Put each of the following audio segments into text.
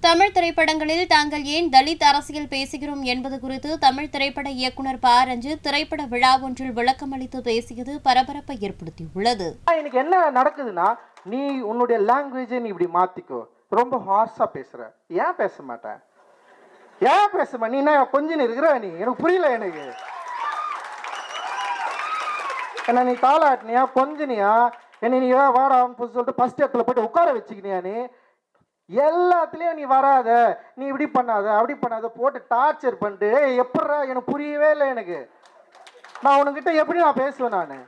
தமிழ் திரைப்படங்களில் தாங்கள் ஏன் தலித் அரசியல் பேசுகிறோம் என்பது குறித்து தமிழ் திரைப்பட இயக்குனர் ப. ரஞ்சித் திரைப்பட விழா ஒன்றில் விளக்கமளித்து பேசியது பரபரப்பை ஏற்படுத்தியுள்ளது. எனக்கு என்ன நடக்குதுன்னா நீ உன்னுடைய லாங்குவேஜை நீ இப்படி மாத்திக்கோ. ரொம்ப ஹார்ஸா பேசுற. ஏன் பேச மாட்டேன் ஏன் பேச மாட்டேன் நீ என்ன கொஞ்சம் இருக்கிற நீ? எனக்கு புரியல எனக்கு. என்ன நீ காலாட்டினியா கொஞ்சனியா? என்ன நீ ஏன் வாடான்னு சொல்லிட்டு ஃபர்ஸ்ட் இடத்துல போயிட்டு உட்கார வச்சுக்கினியா நீ? எல்லாத்துலேயும் நீ வராத. நீ இப்படி பண்ணாத அப்படி பண்ணாத போட்டு டார்ச்சர் பண்ணிட்டு எப்பட்றா எனக்கு புரியவே இல்லை எனக்கு. நான் உனக்கிட்ட எப்படி நான் பேசுவேன் நான்.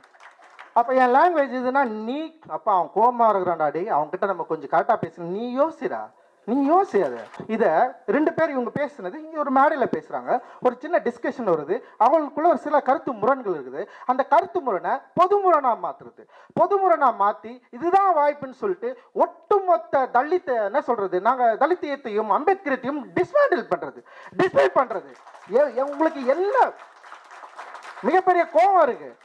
அப்போ என் லாங்குவேஜ் இதுனா நீ அப்போ அவன் கோமா இருக்கிறான்டா டேய். அவன்கிட்ட நம்ம கொஞ்சம் கரெக்டாக பேசணும் நீ யோசிடா. நீ யோசி அதை இதை ரெண்டு பேர் இவங்க பேசுனது இங்கே ஒரு மேடையில் பேசுகிறாங்க ஒரு சின்ன டிஸ்கஷன் வருது. அவங்களுக்குள்ள ஒரு சில கருத்து முரண்கள் இருக்குது. அந்த கருத்து முரணை பொதுமுரணாக மாற்றுறது பொதுமுறனாக மாற்றி இதுதான் வாய்ப்புன்னு சொல்லிட்டு ஒட்டுமொத்த தலித்த என்ன சொல்கிறது நாங்கள் தலித்தியத்தையும் அம்பேத்கரத்தையும் டிஸ்மேண்டில் பண்ணுறது டிஸ்மேல் பண்ணுறது உங்களுக்கு என்ன? மிகப்பெரிய கோபம் இருக்குது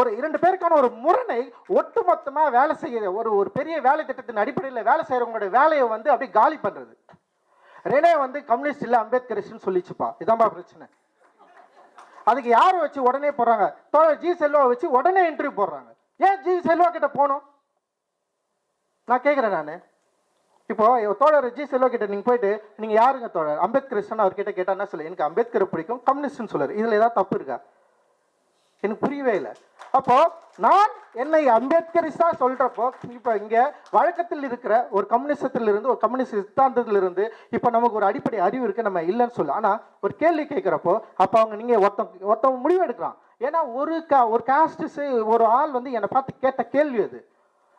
ஒரு இரண்டு பேருக்கான ஒரு முரணை ஒட்டுமொத்தமாக வேலை செய்ய ஒரு ஒரு பெரிய வேலை திட்டத்தின் அடிப்படையில் வேலை செய்கிறவங்களோட வேலையை வந்து அப்படியே காலி பண்ணுறது ரெனே வந்து கம்யூனிஸ்ட் இல்லை அம்பேத்கரிஸ்ட்னு சொல்லிச்சுப்பா. இதான்பா பிரச்சனை. அதுக்கு யாரை வச்சு உடனே போடுறாங்க? தோழர் ஜி செல்வா வச்சு உடனே இன்டர்வியூ போடுறாங்க. ஏன் ஜி செல்வா கிட்ட போகணும்? நான் கேட்குறேன் நான். இப்போ தோழர் ஜி செல்வா கிட்ட நீங்கள் போயிட்டு நீங்கள் யாருங்க தோழர்? அவர் அவர்கிட்ட கேட்டால் என்ன சொல்லு? எனக்கு அம்பேத்கரை பிடிக்கும் கம்யூனிஸ்ட்னு சொல்லுவார். இதில் ஏதாவது தப்பு இருக்கா? எனக்கு புரியவே இல்லை. அப்போ நான் என்னை அம்பேத்கரிஸ்டா சொல்றப்போ இப்போ இங்க வழக்கத்தில் இருக்கிற ஒரு கம்யூனிசத்தில் இருந்து ஒரு கம்யூனிஸ்ட் சித்தாந்தத்தில் இருந்து இப்போ நமக்கு ஒரு அடிப்படை அறிவு இருக்கு நம்ம இல்லைன்னு சொல்லலாம் ஆனா ஒரு கேள்வி கேட்கிறப்போ அப்போ அவங்க நீங்க ஒருத்தன் ஒருத்தவங்க முடிவு எடுக்கிறான். ஏன்னா ஒரு கா ஒரு காஸ்டிஸ் ஒரு ஆள் வந்து என்னை பார்த்து கேட்ட கேள்வி அது.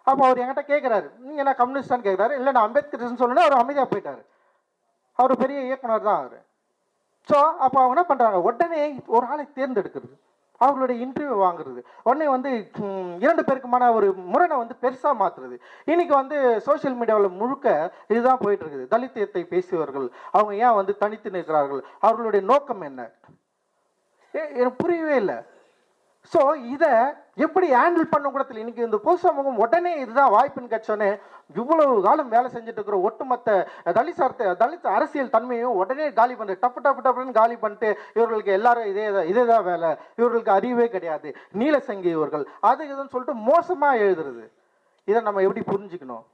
அப்போ அவர் என்கிட்ட கேட்குறாரு நீங்க என்ன கம்யூனிஸ்டான்னு கேட்குறாரு இல்லை நான் அம்பேத்கரிஸ்ட்னு சொல்லணும் அவர் அமைதியாக போயிட்டாரு. அவர் பெரிய இயக்குனர் தான் அவர். ஸோ அப்போ அவங்க என்ன பண்ணுறாங்க உடனே ஒரு ஆளை தேர்ந்தெடுக்கிறது. அவர்களுடைய இன்டர்வியூ வாங்குறது. உடனே வந்து இரண்டு பேருக்குமான ஒரு முரணை வந்து பெருசாக மாற்றுறது இன்னைக்கு வந்து சோஷியல் மீடியாவில் முழுக்க இதுதான் போயிட்டு இருக்குது தலித்தியத்தை பேசியவர்கள் அவங்க ஏன் வந்து தனித்து நிற்கிறார்கள்? அவர்களுடைய நோக்கம் என்ன? ஏ- எனக்கு புரியவே இல்லை. ஸோ இதை எப்படி ஹேண்டில் பண்ண கூட தெரியல இன்னைக்கு இந்த பொது சமூகம் உடனே இதுதான் வாய்ப்புன்னு கிடைச்சோன்னே இவ்வளவு காலம் வேலை செஞ்சுட்டு இருக்கிற ஒட்டுமொத்த தலித் சார்த்த தலித் அரசியல் தன்மையும் உடனே காலி பண்ணிட்டு டப்பு டப்பு டப்புன்னு காலி பண்ணிட்டு இவர்களுக்கு எல்லாரும் இதே தான் இதே தான் வேலை. இவர்களுக்கு அறிவே கிடையாது. நீலசங்கி இவர்கள். அது இதுன்னு சொல்லிட்டு மோசமாக எழுதுறது. இதை நம்ம எப்படி புரிஞ்சுக்கணும்?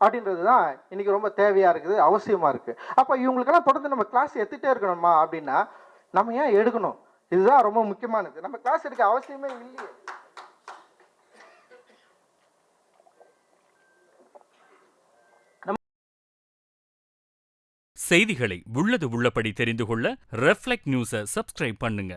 அப்படின்றது தான் இன்னைக்கு ரொம்ப தேவையாக இருக்குது அவசியமாக இருக்குது அப்போ இவங்களுக்கெல்லாம் தொடர்ந்து நம்ம கிளாஸ் எடுத்துகிட்டே இருக்கணுமா அப்படின்னா நம்ம ஏன் எடுக்கணும்? இதுதான் ரொம்ப முக்கியமானது. நம்ம கிளாஸ் எடுக்க அவசியமே இல்லையே. செய்திகளை உள்ளது உள்ளபடி தெரிந்து கொள்ள ரெஃப்ளெக்ட் நியூஸை சப்ஸ்கிரைப் பண்ணுங்க.